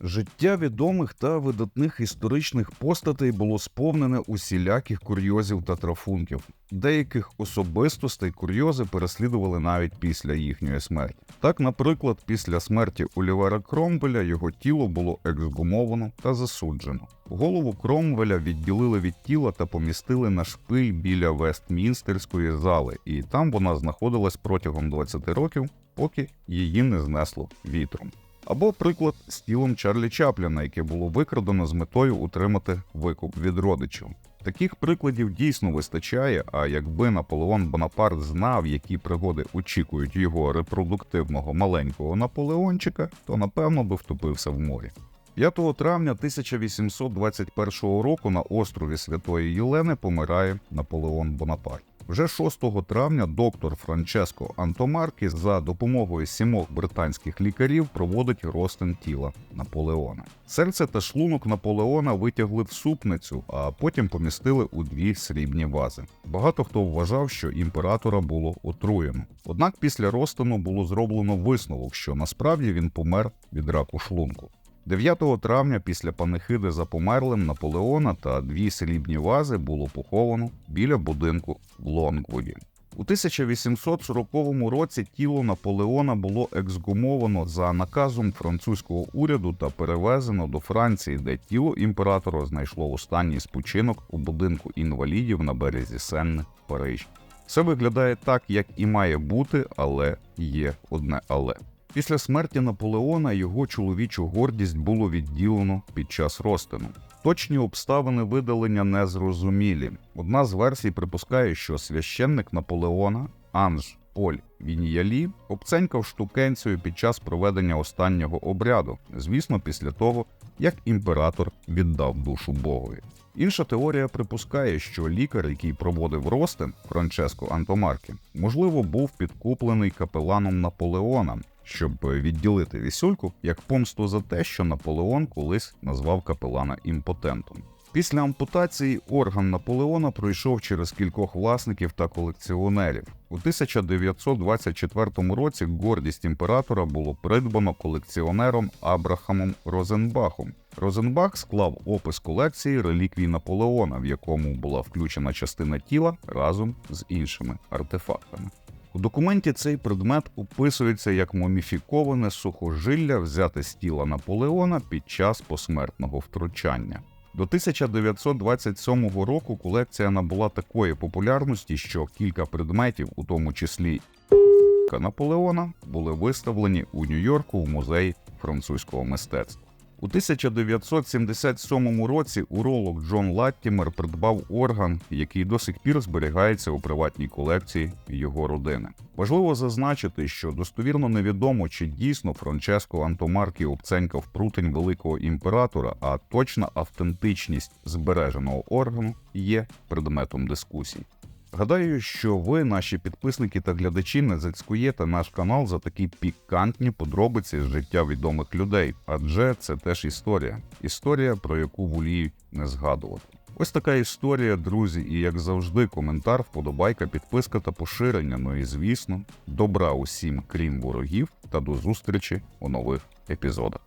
Життя відомих та видатних історичних постатей було сповнене усіляких курйозів та трафунків. Деяких особистостей курйози переслідували навіть після їхньої смерті. Так, наприклад, після смерті Олівера Кромвеля його тіло було ексгумовано та засуджено. Голову Кромвеля відділили від тіла та помістили на шпиль біля Вестмінстерської зали, і там вона знаходилась протягом 20 років, поки її не знесло вітром. Або приклад з тілом Чарлі Чапліна, яке було викрадено з метою утримати викуп від родичів. Таких прикладів дійсно вистачає. А якби Наполеон Бонапарт знав, які пригоди очікують його репродуктивного маленького Наполеончика, то напевно би втопився в морі. 5 травня 1821 року на острові Святої Єлени помирає Наполеон Бонапарт. Вже 6 травня доктор Франческо Антомаркі за допомогою сімох британських лікарів проводить розтин тіла Наполеона. Серце та шлунок Наполеона витягли в супницю, а потім помістили у дві срібні вази. Багато хто вважав, що імператора було отруєно. Однак після розтину було зроблено висновок, що насправді він помер від раку шлунку. 9 травня після панихиди за померлим Наполеона та дві срібні вази було поховано біля будинку в Лонгвуді. У 1840 році тіло Наполеона було ексгумовано за наказом французького уряду та перевезено до Франції, де тіло імператора знайшло останній спочинок у будинку інвалідів на березі Сенни, Париж. Все виглядає так, як і має бути, але є одне але. Після смерті Наполеона його чоловічу гордість було відділено під час розтину. Точні обставини видалення незрозумілі. Одна з версій припускає, що священник Наполеона Анж Поль Вініялі обценькав штукенцію під час проведення останнього обряду, звісно, після того, як імператор віддав душу Богові. Інша теорія припускає, що лікар, який проводив ростин Франческо Антомаркі, можливо, був підкуплений капеланом Наполеона, щоб відділити вісюльку як помсту за те, що Наполеон колись назвав капелана імпотентом. Після ампутації орган Наполеона пройшов через кількох власників та колекціонерів. У 1924 році гордість імператора було придбано колекціонером Абрахамом Розенбахом. Розенбах склав опис колекції реліквій Наполеона, в якому була включена частина тіла разом з іншими артефактами. У документі цей предмет описується як муміфіковане сухожилля, взяте з тіла Наполеона під час посмертного втручання. До 1927 року колекція набула такої популярності, що кілька предметів, у тому числі Наполеона, були виставлені у Нью-Йорку в музеї французького мистецтва. У 1977 році уролог Джон Латтімер придбав орган, який до сих пір зберігається у приватній колекції його родини. Важливо зазначити, що достовірно невідомо, чи дійсно Франческо Антомаркі обценькав прутень великого імператора, а точна автентичність збереженого органу є предметом дискусій. Гадаю, що ви, наші підписники та глядачі, не зацькуєте наш канал за такі пікантні подробиці з життя відомих людей, адже це теж історія. Історія, про яку воліють не згадувати. Ось така історія, друзі, і як завжди, коментар, вподобайка, підписка та поширення. Ну і звісно, добра усім, крім ворогів, та до зустрічі у нових епізодах.